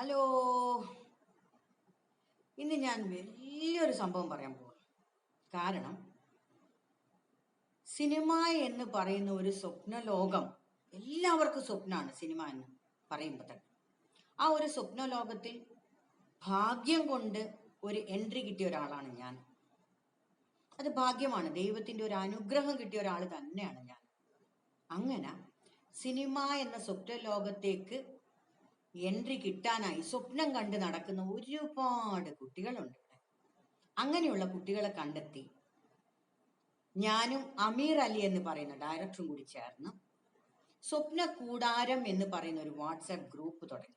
Hello. ഇന്ന് ഞാൻ വലിയൊരു സംഭവം പറയാൻ പോകുന്നു കാരണം സിനിമ എന്ന് പറയുന്ന ഒരു സ്വപ്ന ലോകം എല്ലാവർക്കും സ്വപ്നമാണ് സിനിമ എന്ന് പറയുമ്പോൾ ആ ഒരു സ്വപ്ന ലോകത്തിൽ ഭാഗ്യം കൊണ്ട് ഒരു എൻട്രി കിട്ടിയ ഒരാളാണ് ഞാൻ. അത് ഭാഗ്യമാണ്. ദൈവത്തിന്റെ ഒരു അനുഗ്രഹം കിട്ടിയ ഒരാൾ തന്നെയാണ് ഞാൻ. അങ്ങനെ സിനിമ എന്ന സ്വപ്ന ലോകത്തേക്ക് എൻട്രി കിട്ടാനായി സ്വപ്നം കണ്ട് നടക്കുന്ന ഒരുപാട് കുട്ടികളുണ്ട് അങ്ങനെയുള്ള കുട്ടികളെ കണ്ടെത്തി. ഞാനും അമീർ അലി എന്ന് പറയുന്ന ഡയറക്ടറും കൂടി ചേർന്ന് സ്വപ്ന കൂടാരം എന്ന് പറയുന്ന ഒരു വാട്സാപ്പ് ഗ്രൂപ്പ് തുടങ്ങി.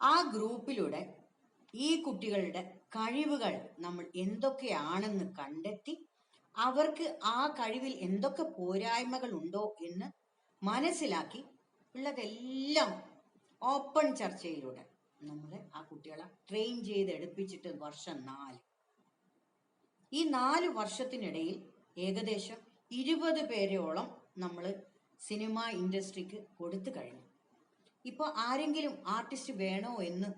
ആ ഗ്രൂപ്പിലൂടെ ഈ കുട്ടികളുടെ കഴിവുകൾ നമ്മൾ എന്തൊക്കെയാണെന്ന് കണ്ടെത്തി അവർക്ക് ആ കഴിവിൽ എന്തൊക്കെ പോരായ്മകൾ ഉണ്ടോ എന്ന് മനസ്സിലാക്കി ഉള്ളതെല്ലാം ഓപ്പൺ ചർച്ചയിലൂടെ നമ്മൾ ആ കുട്ടികളെ ട്രെയിൻ ചെയ്ത് എടുപ്പിച്ചിട്ട് വർഷം നാല്. ഈ നാല് വർഷത്തിനിടയിൽ ഏകദേശം ഇരുപത് പേരോളം നമ്മൾ സിനിമ ഇൻഡസ്ട്രിക്ക് കൊടുത്തു കഴിഞ്ഞു. ഇപ്പോൾ ആരെങ്കിലും ആർട്ടിസ്റ്റ് വേണോ എന്ന്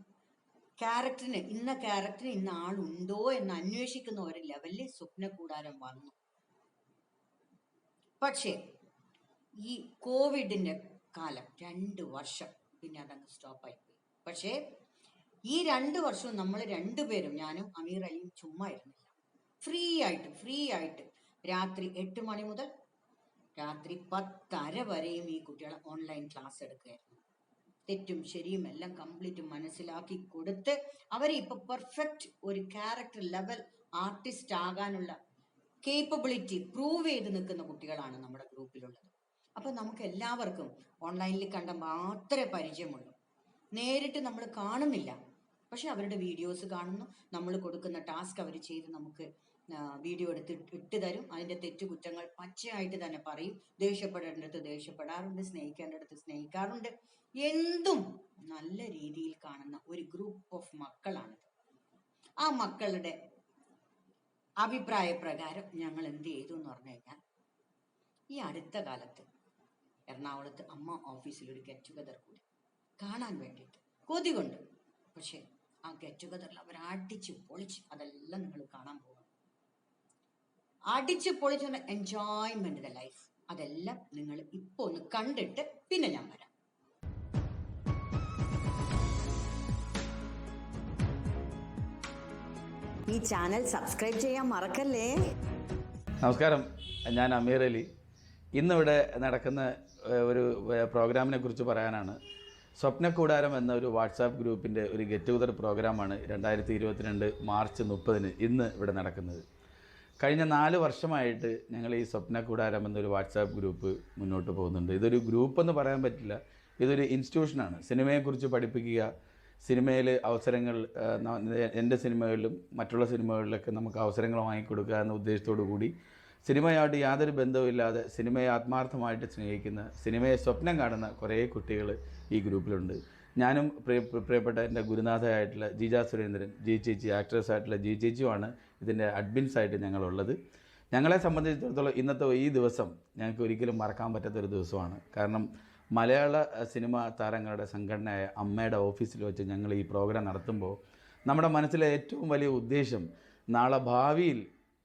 ക്യാരക്ടറിന് ഇന്ന ക്യാരക്ടറിന് ഇന്ന ആളുണ്ടോ എന്ന് അന്വേഷിക്കുന്ന ഒരു ലെവലിൽ സ്വപ്ന കൂടാരം വന്നു. പക്ഷേ ഈ കോവിഡിന്റെ കാലം രണ്ട് വർഷം പിന്നെ അതങ്ങ് സ്റ്റോപ്പായി പോയി. പക്ഷേ ഈ രണ്ട് വർഷവും നമ്മൾ രണ്ടുപേരും ഞാനും അമീർ അലിയും ചുമ്മാ ഇരുന്നില്ല. ഫ്രീ ആയിട്ട് ഫ്രീ ആയിട്ട് രാത്രി എട്ട് മണി മുതൽ രാത്രി പത്തര വരെയും ഈ കുട്ടികളെ ഓൺലൈൻ ക്ലാസ് എടുക്കുകയായിരുന്നു. തെറ്റും ശരിയും എല്ലാം കംപ്ലീറ്റ് മനസ്സിലാക്കി കൊടുത്ത് അവരെ ഇപ്പൊ പെർഫെക്റ്റ് ഒരു ക്യാരക്ടർ ലെവൽ ആർട്ടിസ്റ്റ് ആകാനുള്ള കേപ്പബിലിറ്റി പ്രൂവ് ചെയ്ത് നിൽക്കുന്ന കുട്ടികളാണ് നമ്മുടെ ഗ്രൂപ്പിലുള്ളത്. അപ്പൊ നമുക്ക് എല്ലാവർക്കും ഓൺലൈനിൽ കണ്ട മാത്രമേ പരിചയമുള്ളൂ. നേരിട്ട് നമ്മൾ കാണുന്നില്ല. പക്ഷെ അവരുടെ വീഡിയോസ് കാണുന്നു. നമ്മൾ കൊടുക്കുന്ന ടാസ്ക് അവർ ചെയ്ത് നമുക്ക് വീഡിയോ എടുത്ത് ഇട്ട് തരും. അതിന്റെ തെറ്റു കുറ്റങ്ങൾ പച്ചയായിട്ട് തന്നെ പറയും. ദേഷ്യപ്പെടേണ്ടടുത്ത് ദേഷ്യപ്പെടാറുണ്ട് സ്നേഹിക്കേണ്ടടുത്ത് സ്നേഹിക്കാറുണ്ട്. എന്തും നല്ല രീതിയിൽ കാണുന്ന ഒരു ഗ്രൂപ്പ് ഓഫ് മക്കളാണിത്. ആ മക്കളുടെ അഭിപ്രായ പ്രകാരം ഞങ്ങൾ എന്ത് ചെയ്തു എന്ന് പറഞ്ഞു കഴിഞ്ഞാൽ ഈ അടുത്ത കാലത്ത് എറണാകുളത്ത് അമ്മ ഓഫീസിൽ ഒരു ഗെറ്റ് ടുഗദർ കൂടി. കാണാൻ വേണ്ടിയിട്ട്. കൊതി കൊണ്ട് പക്ഷെ ആ ഗെറ്റ് ടുഗദറിൽ അവർ അടിച്ച് പൊളിച്ച് അതെല്ലാം നിങ്ങൾ കാണാൻ പോകണം അടിച്ച് പൊളിച്ച് എൻജോയ്മെന്റ് ദ ലൈഫ് അതെല്ലാം നിങ്ങൾ ഇപ്പൊ ഒന്ന് കണ്ടിട്ട് പിന്നെ ഞാൻ വരാം. ഈ ചാനൽ സബ്സ്ക്രൈബ് ചെയ്യാൻ മറക്കല്ലേ? നമസ്കാരം. ഞാൻ അമീർ അലി. ഇന്നിവിടെ നടക്കുന്ന ഒരു പ്രോഗ്രാമിനെ കുറിച്ച് പറയാനാണ്. സ്വപ്നക്കൂടാരം എന്ന ഒരു വാട്സാപ്പ് ഗ്രൂപ്പിന്റെ ഒരു ഗെറ്റ് ടുഗദർ പ്രോഗ്രാമാണ് രണ്ടായിരത്തി ഇരുപത്തിരണ്ട് മാർച്ച് മുപ്പതിന് ഇന്ന് ഇവിടെ നടക്കുന്നത്. കഴിഞ്ഞ നാല് വർഷമായിട്ട് ഞങ്ങൾ ഈ സ്വപ്നക്കൂടാരം എന്നൊരു വാട്സാപ്പ് ഗ്രൂപ്പ് മുന്നോട്ട് പോകുന്നുണ്ട്. ഇതൊരു ഗ്രൂപ്പ് എന്ന് പറയാൻ പറ്റില്ല. ഇതൊരു ഇൻസ്റ്റിറ്റ്യൂഷനാണ്. സിനിമയെക്കുറിച്ച് പഠിപ്പിക്കുക സിനിമയിൽ അവസരങ്ങൾ എന്റെ സിനിമകളിലും മറ്റുള്ള സിനിമകളിലൊക്കെ നമുക്ക് അവസരങ്ങൾ വാങ്ങിക്കൊടുക്കുക എന്ന ഉദ്ദേശത്തോടു കൂടി സിനിമയായിട്ട് യാതൊരു ബന്ധവുമില്ലാതെ സിനിമയെ ആത്മാർത്ഥമായിട്ട് സ്നേഹിക്കുന്ന സിനിമയെ സ്വപ്നം കാണുന്ന കുറേ കുട്ടികൾ ഈ ഗ്രൂപ്പിലുണ്ട്. ഞാനും പ്രിയ പ്രിയപ്പെട്ട എന്റെ ഗുരുനാഥയായിട്ടുള്ള ജീജ സുരേന്ദ്രൻ ജി ചേച്ചി ആക്ട്രസ് ആയിട്ടുള്ള ജി ചേച്ചിയുമാണ് ഇതിന്റെ അഡ്മിൻസ് ആയിട്ട് ഞങ്ങളുള്ളത്. ഞങ്ങളെ സംബന്ധിച്ചിടത്തോളം ഇന്നത്തെ ഈ ദിവസം ഞങ്ങൾക്ക് ഒരിക്കലും മറക്കാൻ പറ്റാത്തൊരു ദിവസമാണ്. കാരണം മലയാള സിനിമാ താരങ്ങളുടെ സംഘടനയായ അമ്മയുടെ ഓഫീസിൽ വെച്ച് ഞങ്ങൾ ഈ പ്രോഗ്രാം നടത്തുമ്പോൾ നമ്മുടെ മനസ്സിലെ ഏറ്റവും വലിയ ഉദ്ദേശം നാളെ ഭാവിയിൽ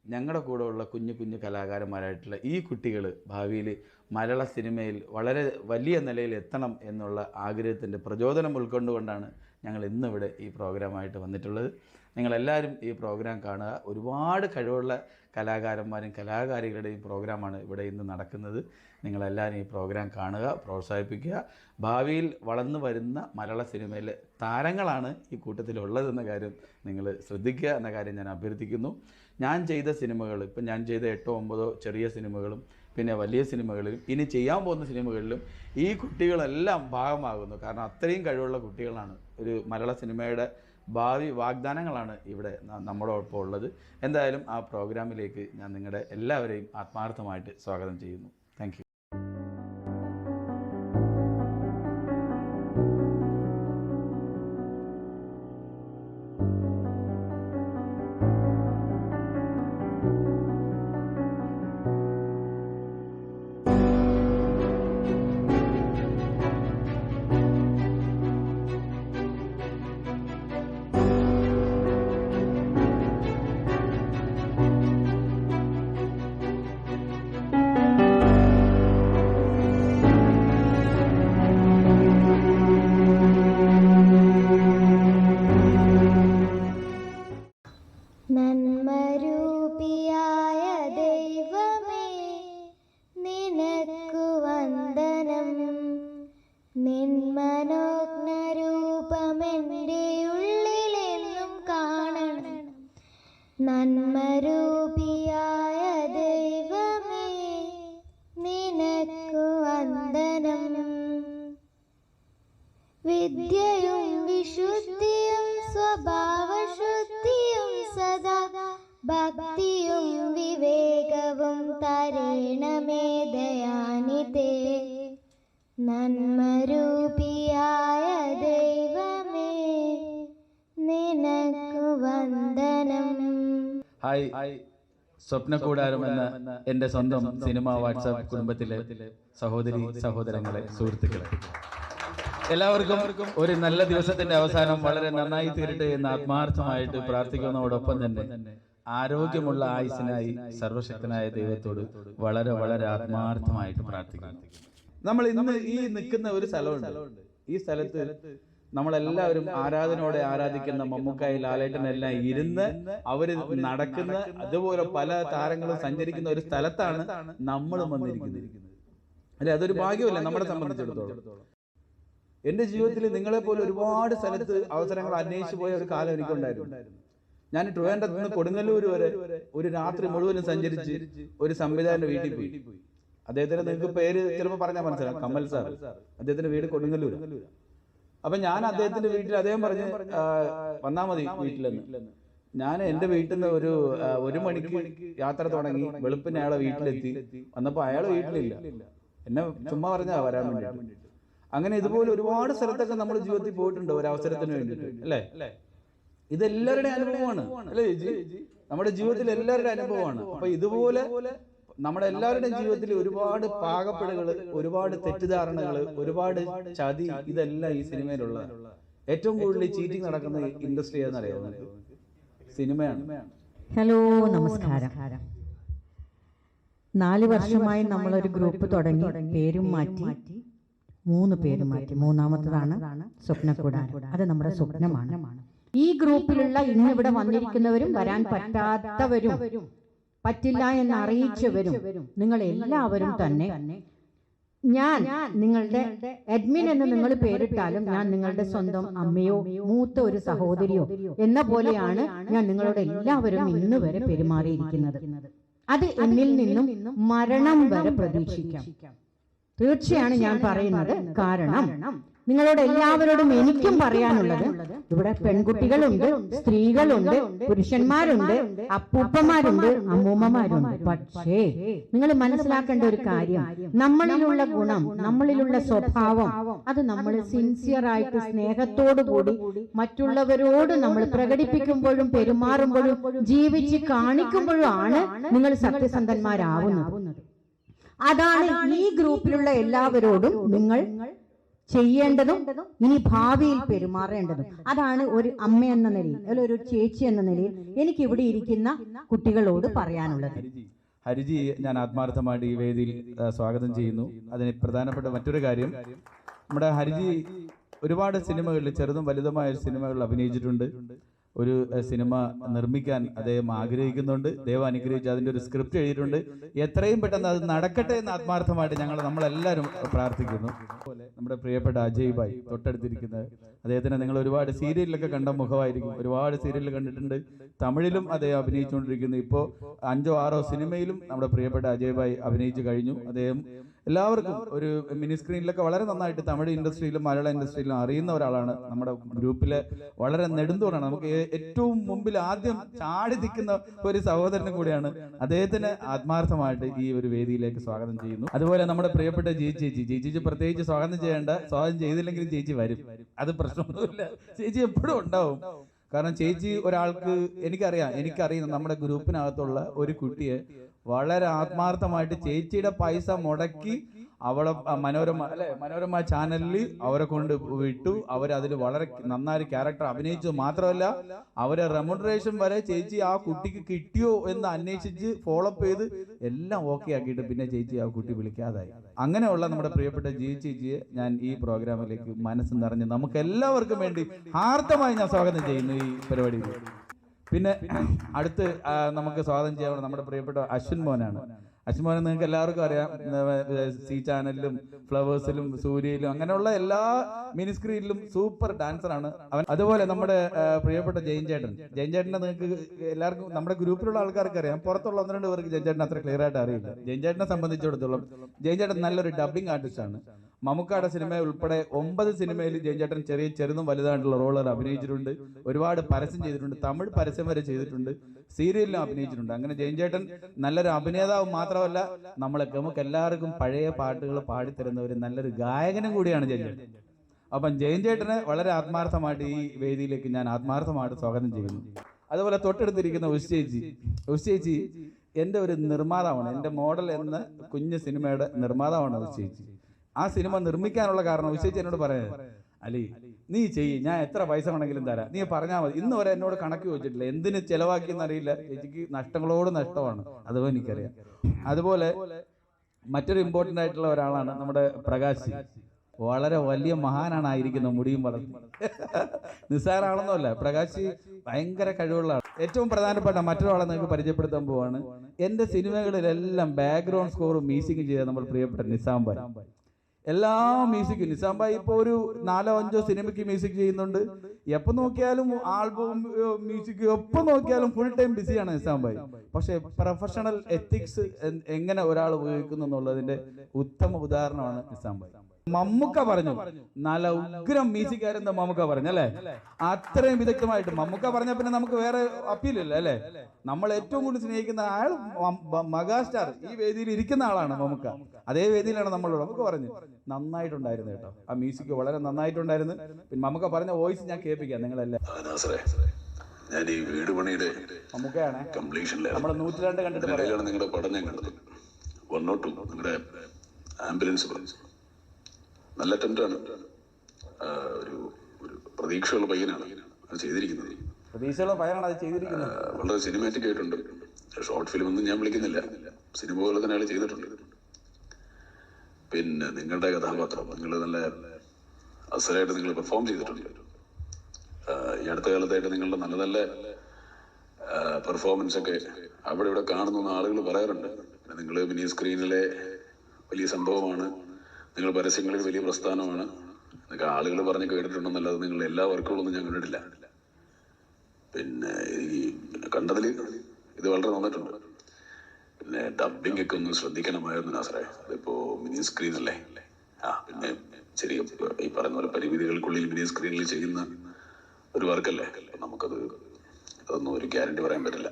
ഞങ്ങളുടെ കൂടെ ഉള്ള കുഞ്ഞു കുഞ്ഞു കലാകാരന്മാരായിട്ടുള്ള ഈ കുട്ടികൾ ഭാവിയിൽ മലയാള സിനിമയിൽ വളരെ വലിയ നിലയിൽ എത്തണം എന്നുള്ള ആഗ്രഹത്തിന്റെ പ്രചോദനം ഉൾക്കൊണ്ടുകൊണ്ടാണ് ഞങ്ങൾ ഇന്നിവിടെ ഈ പ്രോഗ്രാമായിട്ട് വന്നിട്ടുള്ളത്. നിങ്ങളെല്ലാവരും ഈ പ്രോഗ്രാം കാണുക. ഒരുപാട് കഴിവുള്ള കലാകാരന്മാരും കലാകാരികളുടെയും പ്രോഗ്രാമാണ് ഇവിടെ ഇന്ന് നടക്കുന്നത്. നിങ്ങളെല്ലാവരും ഈ പ്രോഗ്രാം കാണുക പ്രോത്സാഹിപ്പിക്കുക. ഭാവിയിൽ വളർന്നു വരുന്ന മലയാള സിനിമയിലെ താരങ്ങളാണ് ഈ കൂട്ടത്തിലുള്ളതെന്ന കാര്യം നിങ്ങൾ ശ്രദ്ധിക്കുക എന്ന കാര്യം ഞാൻ അഭ്യർത്ഥിക്കുന്നു. ഞാൻ ചെയ്ത സിനിമകൾ ഇപ്പം ഞാൻ ചെയ്ത എട്ടോ ഒമ്പതോ ചെറിയ സിനിമകളും പിന്നെ വലിയ സിനിമകളിലും ഇനി ചെയ്യാൻ പോകുന്ന സിനിമകളിലും ഈ കുട്ടികളെല്ലാം ഭാഗമാകുന്നു. കാരണം അത്രയും കഴിവുള്ള കുട്ടികളാണ്. ഒരു മലയാള സിനിമയുടെ ഭാവി വാഗ്ദാനങ്ങളാണ് ഇവിടെ നമ്മളോടൊപ്പം ഉള്ളത്. എന്തായാലും ആ പ്രോഗ്രാമിലേക്ക് ഞാൻ നിങ്ങളുടെ എല്ലാവരെയും ആത്മാർത്ഥമായിട്ട് സ്വാഗതം ചെയ്യുന്നു. താങ്ക് സ്വപ്ന കൂടാരം എന്ന എന്റെ സ്വന്തം സിനിമ വാട്സാപ്പ് കുടുംബത്തിലെ സഹോദരി സഹോദരങ്ങളെ സുഹൃത്തുക്കളെ. എല്ലാവർക്കും ഒരു നല്ല ദിവസത്തിന്റെ അവസാനം വളരെ നന്നായി തീരട്ടെ എന്ന് ആത്മാർത്ഥമായിട്ട് പ്രാർത്ഥിക്കുന്നതോടൊപ്പം തന്നെ ആരോഗ്യമുള്ള ആയുസിനായി സർവശക്തനായ ദൈവത്തോട് വളരെ വളരെ ആത്മാർത്ഥമായിട്ട് പ്രാർത്ഥിക്കുന്നു. നമ്മൾ ഇന്ന് ഈ നിൽക്കുന്ന ഒരു സ്ഥലമുണ്ട്. ഈ സ്ഥലത്ത് നമ്മളെല്ലാവരും ആരാധനയോടെ ആരാധിക്കുന്ന മമ്മൂക്കായി ലാലേട്ടനെല്ലാം ഇരുന്ന് അവർ നടക്കുന്ന അതുപോലെ പല താരങ്ങളും സഞ്ചരിക്കുന്ന ഒരു സ്ഥലത്താണ് നമ്മളും വന്നിരിക്കുന്നത്. അല്ലെ? അതൊരു ഭാഗ്യമല്ലേ നമ്മളെ സംബന്ധിച്ചിടത്തോളം. എന്റെ ജീവിതത്തിൽ നിങ്ങളെ പോലെ ഒരുപാട് സ്ഥലത്ത് അവസരങ്ങൾ അന്വേഷിച്ചു പോയ ഒരു കാലം എനിക്കുണ്ടായിരുന്നു. ഞാൻ ട്രിവാൻഡ്രത്ത് നിന്ന് കൊടുങ്ങല്ലൂർ വരെ ഒരു രാത്രി മുഴുവനും സഞ്ചരിച്ച് ഒരു സംവിധായകന്റെ വീട്ടിൽ പോയി. അദ്ദേഹത്തിന് നിങ്ങൾക്ക് പേര് ചിലപ്പോൾ പറഞ്ഞാൽ മനസ്സിലാവും. കമൽ സാർ അദ്ദേഹത്തിന്റെ വീട് കൊടുങ്ങല്ലൂർ അപ്പൊ ഞാൻ അദ്ദേഹത്തിന്റെ വീട്ടിൽ അദ്ദേഹം പറഞ്ഞ് വന്നാ മതി വീട്ടിലെന്ന്. ഞാൻ എന്റെ വീട്ടിൽ നിന്ന് ഒരു ഒരു മണിക്ക് യാത്ര തുടങ്ങി വെളുപ്പിന് അയാളെ വീട്ടിലെത്തി. വന്നപ്പോ അയാളെ വീട്ടിലില്ല. എന്നെ ചുമ്മാ പറഞ്ഞാ വരാൻ വേണ്ടി അങ്ങനെ ഇതുപോലെ ഒരുപാട് സ്ഥലത്തൊക്കെ നമ്മൾ ജീവിതത്തിൽ പോയിട്ടുണ്ട് ഒരു അവസരത്തിന് വേണ്ടിയിട്ട് അല്ലേ? ഇതെല്ലാവരുടെ അനുഭവമാണ്. അല്ലേ ചേച്ചി? നമ്മുടെ ജീവിതത്തിൽ എല്ലാവരുടെ അനുഭവമാണ്. അപ്പൊ ഇതുപോലെ നമ്മുടെ എല്ലാവരുടെയും ജീവിതത്തിൽ ഒരുപാട് പാകപ്പെടുകൾ ഒരുപാട് തെറ്റിദ്ധാരണകൾ ഒരുപാട് ചതി ഇതെല്ലാം ഈ സിനിമയിലുള്ള ഏറ്റവും കൂടുതൽ ചീറ്റിംഗ് നടക്കുന്ന ഇൻഡസ്ട്രി ഏതെന്നറിയാമോ അറിയാവുന്ന സിനിമയാണ്. ഹലോ നമസ്കാരം. നാല് വർഷമായി നമ്മളൊരു ഗ്രൂപ്പ് തുടങ്ങി പേരും മാറ്റി മൂന്ന് പേര് മാറ്റി. മൂന്നാമത്തതാണ് സ്വപ്നക്കൂടാരം. അത് നമ്മുടെ സ്വപ്നമാണ്. ഈ ഗ്രൂപ്പിലുള്ള ഇന്ന് ഇവിടെ വന്നിരിക്കുന്നവരും വരാൻ പറ്റാത്തവരും. പറ്റില്ല എന്ന് അറിയിച്ചവരും നിങ്ങൾ എല്ലാവരും തന്നെ. ഞാൻ നിങ്ങളുടെ അഡ്മിൻ എന്ന് നിങ്ങൾ പേരിട്ടാലും ഞാൻ നിങ്ങളുടെ സ്വന്തം അമ്മയോ മൂത്ത ഒരു സഹോദരിയോ എന്ന പോലെയാണ് ഞാൻ നിങ്ങളോട് എല്ലാവരും ഇന്ന് വരെ പെരുമാറിയിരിക്കുന്നത്. അത് എന്നിൽ നിന്നും മരണം വരെ പ്രതീക്ഷിക്കാം. തീർച്ചയാണ് ഞാൻ പറയുന്നത് കാരണം നിങ്ങളോട് എല്ലാവരോടും എനിക്കും പറയാനുള്ളത് ഇവിടെ പെൺകുട്ടികളുണ്ട് സ്ത്രീകളുണ്ട് പുരുഷന്മാരുണ്ട് അപ്പൂപ്പന്മാരുണ്ട് അമ്മൂമ്മമാരുണ്ട്. പക്ഷേ നിങ്ങൾ മനസ്സിലാക്കേണ്ട ഒരു കാര്യം നമ്മളിലുള്ള ഗുണം നമ്മളിലുള്ള സ്വഭാവം അത് നമ്മൾ സിൻസിയർ ആയിട്ട് സ്നേഹത്തോടു കൂടി മറ്റുള്ളവരോട് നമ്മൾ പ്രകടിപ്പിക്കുമ്പോഴും പെരുമാറുമ്പോഴും ജീവിച്ച് കാണിക്കുമ്പോഴും ആണ് നിങ്ങൾ സത്യസന്ധന്മാരാവുന്നത്. അതാണ് ഈ ഗ്രൂപ്പിലുള്ള എല്ലാവരോടും നിങ്ങൾ ചെയ്യേണ്ടതും ഇനി ഭാവിയിൽ പെരുമാറേണ്ടതും. അതാണ് ഒരു അമ്മ എന്ന നിലയിൽ അല്ലെങ്കിൽ ഒരു ചേച്ചി എന്ന നിലയിൽ എനിക്ക് ഇവിടെ ഇരിക്കുന്ന കുട്ടികളോട് പറയാനുള്ളത്. ഹരിജി ഹരിജി ഞാൻ ആത്മാർത്ഥമായിട്ട് ഈ വേദിയിൽ സ്വാഗതം ചെയ്യുന്നു. അതിന് പ്രധാനപ്പെട്ട മറ്റൊരു കാര്യം നമ്മുടെ ഹരിജി ഒരുപാട് സിനിമകളിൽ ചെറുതും വലുതുമായ സിനിമകളിൽ അഭിനയിച്ചിട്ടുണ്ട്. ഒരു സിനിമ നിർമ്മിക്കാൻ അദ്ദേഹം ആഗ്രഹിക്കുന്നുണ്ട്. ദൈവം അനുഗ്രഹിച്ച് അതിന്റെ ഒരു സ്ക്രിപ്റ്റ് എഴുതിയിട്ടുണ്ട്. എത്രയും പെട്ടെന്ന് അത് നടക്കട്ടെ എന്ന് ആത്മാർത്ഥമായിട്ട് ഞങ്ങൾ നമ്മളെല്ലാവരും പ്രാർത്ഥിക്കുന്നു. നമ്മുടെ പ്രിയപ്പെട്ട അജയ് ഭായ് തൊട്ടടുത്തിരിക്കുന്ന അദ്ദേഹത്തിന് നിങ്ങൾ ഒരുപാട് സീരിയലിലൊക്കെ കണ്ട മുഖമായിരിക്കും. ഒരുപാട് സീരിയലിൽ കണ്ടിട്ടുണ്ട്. തമിഴിലും അദ്ദേഹം അഭിനയിച്ചുകൊണ്ടിരിക്കുന്നു. ഇപ്പോൾ അഞ്ചോ ആറോ സിനിമയിലും നമ്മുടെ പ്രിയപ്പെട്ട അജയ് ഭായ് അഭിനയിച്ചു കഴിഞ്ഞു. അദ്ദേഹം എല്ലാവർക്കും ഒരു മിനി സ്ക്രീനിലൊക്കെ വളരെ നന്നായിട്ട് തമിഴ് ഇൻഡസ്ട്രിയിലും മലയാള ഇൻഡസ്ട്രിയിലും അറിയുന്ന ഒരാളാണ്. നമ്മുടെ ഗ്രൂപ്പിലെ വളരെ നെടുന്തൂറാണ് നമുക്ക് ഏറ്റവും മുമ്പിൽ ആദ്യം ചാടി നിൽക്കുന്ന ഒരു സഹോദരനും കൂടിയാണ് അദ്ദേഹത്തിന് ആത്മാർത്ഥമായിട്ട് ഈ ഒരു വേദിയിലേക്ക് സ്വാഗതം ചെയ്യുന്നു. അതുപോലെ നമ്മുടെ പ്രിയപ്പെട്ട ജി ചേച്ചി ജി ചേച്ചി പ്രത്യേകിച്ച് സ്വാഗതം ചെയ്യേണ്ട സ്വാഗതം ചെയ്തില്ലെങ്കിലും ചേച്ചി വരും. അത് പ്രശ്നമൊന്നുമില്ല. ചേച്ചി എപ്പോഴും ഉണ്ടാവും. കാരണം ചേച്ചി ഒരാൾക്ക് എനിക്കറിയാം എനിക്കറിയുന്ന നമ്മുടെ ഗ്രൂപ്പിനകത്തുള്ള ഒരു കുട്ടിയെ വളരെ ആത്മാർത്ഥമായിട്ട് ചേച്ചിയുടെ പൈസ മുടക്കി അവളെ മനോരമ അല്ലെ മനോരമ ചാനലിൽ അവരെ കൊണ്ട് വിട്ടു. അവർ അതിൽ വളരെ നന്നായി ക്യാരക്ടർ അഭിനയിച്ചു മാത്രമല്ല അവരെ റെമുണറേഷൻ വരെ ചേച്ചി ആ കുട്ടിക്ക് കിട്ടിയോ എന്ന് അന്വേഷിച്ച് ഫോളോ അപ്പ് ചെയ്ത് എല്ലാം ഓക്കെ ആക്കിയിട്ട് പിന്നെ ചേച്ചി ആ കുട്ടി വിളിക്കാതായി. അങ്ങനെയുള്ള നമ്മുടെ പ്രിയപ്പെട്ട ജി ചേച്ചിയെ ഞാൻ ഈ പ്രോഗ്രാമിലേക്ക് മനസ്സ് നിറഞ്ഞ് നമുക്ക് എല്ലാവർക്കും വേണ്ടി ആർത്തമായി ഞാൻ സ്വാഗതം ചെയ്യുന്നു ഈ പരിപാടിയിൽ പിന്നെ അടുത്ത് നമുക്ക് സ്വാഗതം ചെയ്യാൻ നമ്മുടെ പ്രിയപ്പെട്ട അശ്വിൻ മോനാണ്. അശ്മോനെ നിങ്ങൾക്ക് എല്ലാവർക്കും അറിയാം. സി ചാനലിലും ഫ്ലവേഴ്സിലും സൂര്യയിലും അങ്ങനെയുള്ള എല്ലാ മിനി സ്ക്രീനിലും സൂപ്പർ ഡാൻസറാണ് അവൻ. അതുപോലെ നമ്മുടെ പ്രിയപ്പെട്ട ജയൻ ചേട്ടൻ ജയൻ ചേട്ടനെ നിങ്ങൾക്ക് എല്ലാവർക്കും നമ്മുടെ ഗ്രൂപ്പിലുള്ള ആൾക്കാർക്ക് അറിയാം. പുറത്തുള്ള ഒന്ന് രണ്ട് പേർക്ക് ജയൻ ചേട്ടൻ അത്ര ക്ലിയർ ആയിട്ട് അറിയില്ല. ജയൻ ചേട്ടനെ സംബന്ധിച്ചിടത്തോളം ജയൻ ചേട്ടൻ നല്ലൊരു ഡബിങ് ആർട്ടിസ്റ്റ് ആണ്. മമ്മൂക്കാടെ സിനിമ ഉൾപ്പെടെ ഒമ്പത് സിനിമയിൽ ജയൻചേട്ടൻ ചെറിയ ചെറുതും വലുതായിട്ടുള്ള റോളുകൾ അഭിനയിച്ചിട്ടുണ്ട്. ഒരുപാട് പരസ്യം ചെയ്തിട്ടുണ്ട്. തമിഴ് പരസ്യം വരെ ചെയ്തിട്ടുണ്ട്. സീരിയലിലും അഭിനയിച്ചിട്ടുണ്ട്. അങ്ങനെ ജയൻചേട്ടൻ നല്ലൊരു അഭിനേതാവ് മാത്രമല്ല നമ്മളെ നമുക്ക് എല്ലാവർക്കും പഴയ പാട്ടുകൾ പാടിത്തരുന്ന ഒരു നല്ലൊരു ഗായകനും കൂടിയാണ് ജയൻചേട്ടൻ. അപ്പം ജയൻ ചേട്ടന് വളരെ ആത്മാർത്ഥമായിട്ട് ഈ വേദിയിലേക്ക് ഞാൻ ആത്മാർത്ഥമായിട്ട് സ്വാഗതം ചെയ്യുന്നു. അതുപോലെ തൊട്ടടുത്തിരിക്കുന്ന ഉഷേച്ചി ഉഷേച്ചി എന്റെ ഒരു നിർമ്മാതാവാണ്. എന്റെ മോഡൽ എന്ന കുഞ്ഞു സിനിമയുടെ നിർമ്മാതാവാണ് ഉഷ് ചേച്ചി. ആ സിനിമ നിർമ്മിക്കാനുള്ള കാരണം വിശ്വസിച്ച് എന്നോട് പറയുന്നത് അലി നീ ചെയ്യ്. ഞാൻ എത്ര പൈസ വേണമെങ്കിലും തരാം. നീ പറഞ്ഞാൽ മതി. ഇന്ന് വരെ എന്നോട് കണക്ക് ചോദിച്ചിട്ടില്ല. എന്തിന് ചെലവാക്കിയെന്ന് അറിയില്ല. ചേച്ചിക്ക് നഷ്ടങ്ങളോട് നഷ്ടമാണ്. അതുപോലെ എനിക്കറിയാം. അതുപോലെ മറ്റൊരു ഇമ്പോർട്ടന്റ് ആയിട്ടുള്ള ഒരാളാണ് നമ്മുടെ പ്രകാശ്. വളരെ വലിയ മഹാനാണ് ആയിരിക്കുന്നത് മുടിയും വളർത്തി. നിസ്സാരാണെന്നല്ല. പ്രകാശ് ഭയങ്കര കഴിവുള്ള ആൾ ഏറ്റവും പ്രധാനപ്പെട്ട മറ്റൊരാളെ നിങ്ങൾക്ക് പരിചയപ്പെടുത്താൻ പോവാണ്. എന്റെ സിനിമകളിലെല്ലാം ബാക്ക്ഗ്രൗണ്ട് സ്കോറും മ്യൂസിക്കും ചെയ്ത നമ്മൾ പ്രിയപ്പെട്ട നിസാം ഭായ് എല്ലാ മ്യൂസിക്കും നിസാം ഇപ്പൊ ഒരു നാലോ അഞ്ചോ സിനിമയ്ക്ക് മ്യൂസിക് ചെയ്യുന്നുണ്ട്. എപ്പോൾ നോക്കിയാലും ആൽബവും മ്യൂസിക് എപ്പോൾ നോക്കിയാലും ഫുൾ ടൈം ബിസിയാണ് നിസാം പക്ഷെ പ്രൊഫഷണൽ എത്തിക്സ് എങ്ങനെ ഒരാൾ ഉപയോഗിക്കുന്നു എന്നുള്ളതിന്റെ ഉത്തമ ഉദാഹരണമാണ് നിസാം ഭായ് മമ്മൂക്ക പറഞ്ഞു. നല്ല ഉഗ്രം മീശിക്കാരെന്താ മമ്മൂക്ക പറഞ്ഞു അല്ലെ? അത്രയും വിദഗ്ധമായിട്ട് മമ്മുക്ക പറഞ്ഞ പിന്നെ നമുക്ക് വേറെ അപ്പീലില്ല അല്ലേ? നമ്മൾ ഏറ്റവും കൂടുതൽ സ്നേഹിക്കുന്ന ആൾ മഗാസ്റ്റാർ ഈ വേദിയിൽ ഇരിക്കുന്ന ആളാണ് മമ്മുക്ക. അതേ വേദിയിലാണ് നമ്മളോട് നമുക്ക് പറഞ്ഞു. നന്നായിട്ടുണ്ടായിരുന്നു കേട്ടോ. ആ മ്യൂസിക് വളരെ നന്നായിട്ടുണ്ടായിരുന്നു. പിന്നെ മമ്മുക്ക പറഞ്ഞ വോയിസ് ഞാൻ കേൾപ്പിക്കാം നിങ്ങളല്ലേ ഞാൻ ഈ വീട് പണിയുടെ മമ്മൂക്കയാണ്. കംപ്ലീഷൻ നമ്മൾ നൂറ്റി രണ്ട് കണ്ടിട്ട് നിങ്ങളുടെ പടം ഞാൻ കണ്ടത് വൺ നിങ്ങളുടെ ആംബുലൻസ് നല്ല അറ്റംപ്റ്റാണ് ഒരു ഒരു പ്രതീക്ഷയുള്ള പയ്യനാണ്. അത് ചെയ്തിരിക്കുന്നത്. പ്രതീക്ഷയുള്ള പയ്യനാണ് അത് ചെയ്തിരിക്കുന്നത്. വളരെ സിനിമാറ്റിക് ആയിട്ടുണ്ട്. ഷോർട്ട് ഫിലിം ഒന്നും ഞാൻ വിളിക്കുന്നില്ല. സിനിമ പോലെ തന്നെ അയാൾ ചെയ്തിട്ടുണ്ട്. പിന്നെ നിങ്ങളുടെ കഥാപാത്രം നിങ്ങൾ നല്ല അസലായിട്ട് നിങ്ങൾ പെർഫോം ചെയ്തിട്ടുണ്ട്. ഈ അടുത്ത കാലത്തായിട്ട് നിങ്ങളുടെ നല്ല നല്ല പെർഫോമൻസ് ഒക്കെ അവിടെ ഇവിടെ കാണുന്ന ആളുകൾ പറയാറുണ്ട്. നിങ്ങൾ മിനി സ്ക്രീനിലെ വലിയ സംഭവമാണ്. നിങ്ങൾ പരസ്യങ്ങളിൽ വലിയ പ്രസ്ഥാനമാണ്. എന്നൊക്കെ ആളുകൾ പറഞ്ഞ് കേട്ടിട്ടുണ്ടെന്നല്ലാതെ നിങ്ങൾ എല്ലാ വർക്കുകളൊന്നും ഞാൻ കണ്ടിട്ടില്ല. പിന്നെ ഈ കണ്ടതിൽ ഇത് വളരെ നന്നിട്ടുണ്ട് പിന്നെ ഡബിംഗ് ഒക്കെ ഒന്ന് ശ്രദ്ധിക്കണമായിരുന്നു നാസറേ. അതിപ്പോ മിനി സ്ക്രീൻ അല്ലേ? ആ പിന്നെ ചെറിയ ഈ പറയുന്ന പോലെ പരിമിതികൾക്കുള്ളിൽ മിനി സ്ക്രീനിൽ ചെയ്യുന്ന ഒരു വർക്കല്ലേ? നമുക്കത് അതൊന്നും ഒരു ഗ്യാരണ്ടി പറയാൻ പറ്റില്ല.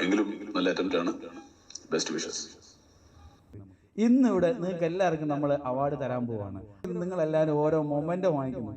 എങ്കിലും നല്ല അറ്റംപ്റ്റ് ആണ്. ബെസ്റ്റ് വിഷസ് ഇന്ന് ഇവിടെ നിങ്ങൾക്ക് എല്ലാവർക്കും നമ്മൾ അവാർഡ് തരാൻ പോവാണ്. നിങ്ങൾ എല്ലാവരും ഓരോ മൊമെന്റ് വാങ്ങിക്കുന്നു.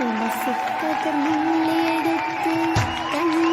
തുളസിപ്പകമെടുത്ത് കണ്ണ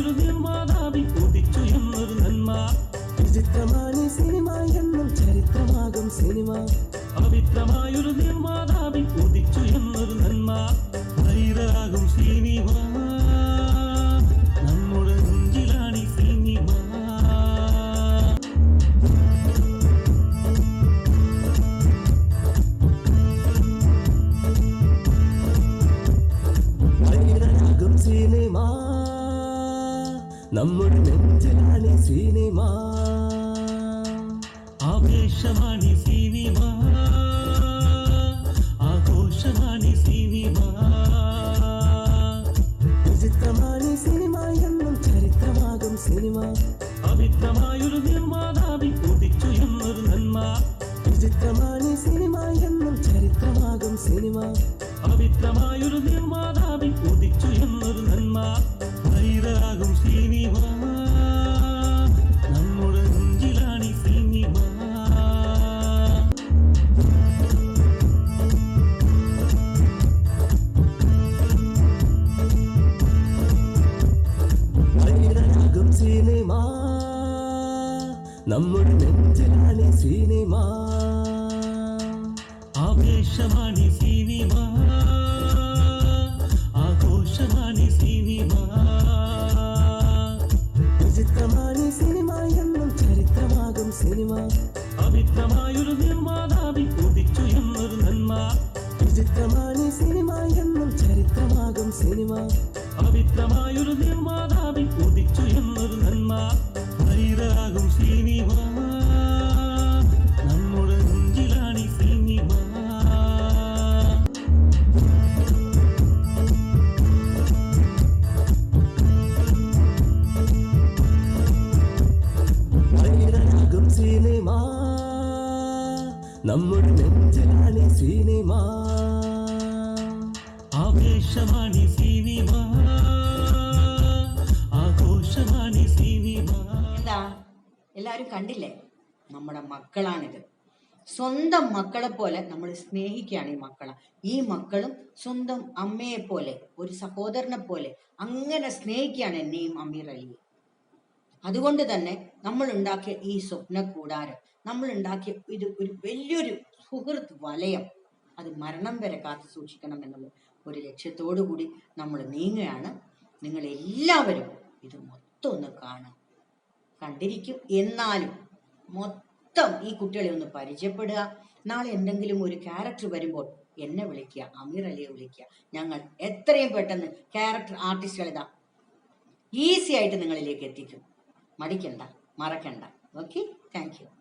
ഒരു നിർമ്മാതാവിൽ കൂട്ടിച്ചുയർന്നൊരു നന്മ വിചിത്രമാണ് സിനിമ എന്നും ചരിത്രമാകും സിനിമ പവിത്രമായൊരു നിർമ്മാതാവിൽ കൂട്ടിച്ചുയർന്നൊരു നന്മ ധൈര്യരാകും സിനിമ നമ്മുടെ നെഞ്ചിലാണ് സിനിമ. ആവേശമാണ് സിനിമ. ആഘോഷമാണ് സിനിമ. വിചിത്രമാണ് സിനിമ എന്നും ചരിത്രമാകും സിനിമ. പവിത്രമായൊരു നിർമ്മാതാവി ഉദിച്ചുയർന്നൊരു നന്മ. വിചിത്രമാണ് സിനിമ എന്നും ചരിത്രമാകും സിനിമ. പവിത്രമായൊരു നിർമ്മാതാവി ഉദിച്ചുയർന്നൊരു നന്മ. ധൈര്യരാകും സിനിമ. നമ്മുടെ നെഞ്ചിലാണി സിനിമ. വലുതാകും സിനിമ. നമ്മുടെ നെഞ്ചിലാണ് സിനിമ. ആവേശമാണി സിനിമ. സിനിമ. പവിത്രമായൊരു നിർമ്മാതാവിൽ ഉദിച്ചുയർന്നൊരു നന്മ. വിചിത്രമാണ് സിനിമ എന്നും ചരിത്രമാകും സിനിമ. പവിത്രമായൊരു നിർമ്മാതാവിൽ ഉദിച്ചുയർന്നൊരു നന്മ. ധൈര്യരാകും സിനിമ നമ്മുടെ നെഞ്ചിലാണ് സിനിമ. ആവേശമാണ് സിനിമ. ആഘോഷമാണ് സിനിമ. എന്താ? എല്ലാവരും കണ്ടില്ലേ? നമ്മുടെ മക്കളാണിത്. സ്വന്തം മക്കളെ പോലെ നമ്മൾ സ്നേഹിക്കുകയാണ് ഈ മക്കളെ. ഈ മക്കളും സ്വന്തം അമ്മയെ പോലെ ഒരു സഹോദരനെ പോലെ അങ്ങനെ സ്നേഹിക്കുകയാണ് എന്നെയും അമീർ അലിയെ. അതുകൊണ്ട് തന്നെ നമ്മൾ ഉണ്ടാക്കിയ ഈ സ്വപ്ന കൂടാരം നമ്മൾ ഉണ്ടാക്കിയ ഇത് ഒരു വലിയൊരു സുഹൃത്ത് വലയം. അത് മരണം വരെ കാത്തു സൂക്ഷിക്കണം എന്നുള്ള ഒരു ലക്ഷ്യത്തോടു കൂടി നമ്മൾ നീങ്ങുകയാണ്. നിങ്ങൾ എല്ലാവരും ഇത് മൊത്തം ഒന്ന് കാണുക. കണ്ടിരിക്കും. എന്നാലും മൊത്തം ഈ കുട്ടികളെ ഒന്ന് പരിചയപ്പെടുക. നാളെ എന്തെങ്കിലും ഒരു ക്യാരക്ടർ വരുമ്പോൾ എന്നെ വിളിക്കുക അമീർ അലിയെ വിളിക്കുക. ഞങ്ങൾ എത്രയും പെട്ടെന്ന് ക്യാരക്ടർ ആർട്ടിസ്റ്റുകൾ ഇതാ ഈസി ആയിട്ട് നിങ്ങളിലേക്ക് എത്തിക്കും. മടിക്കണ്ട. മറക്കണ്ട. Okay thank you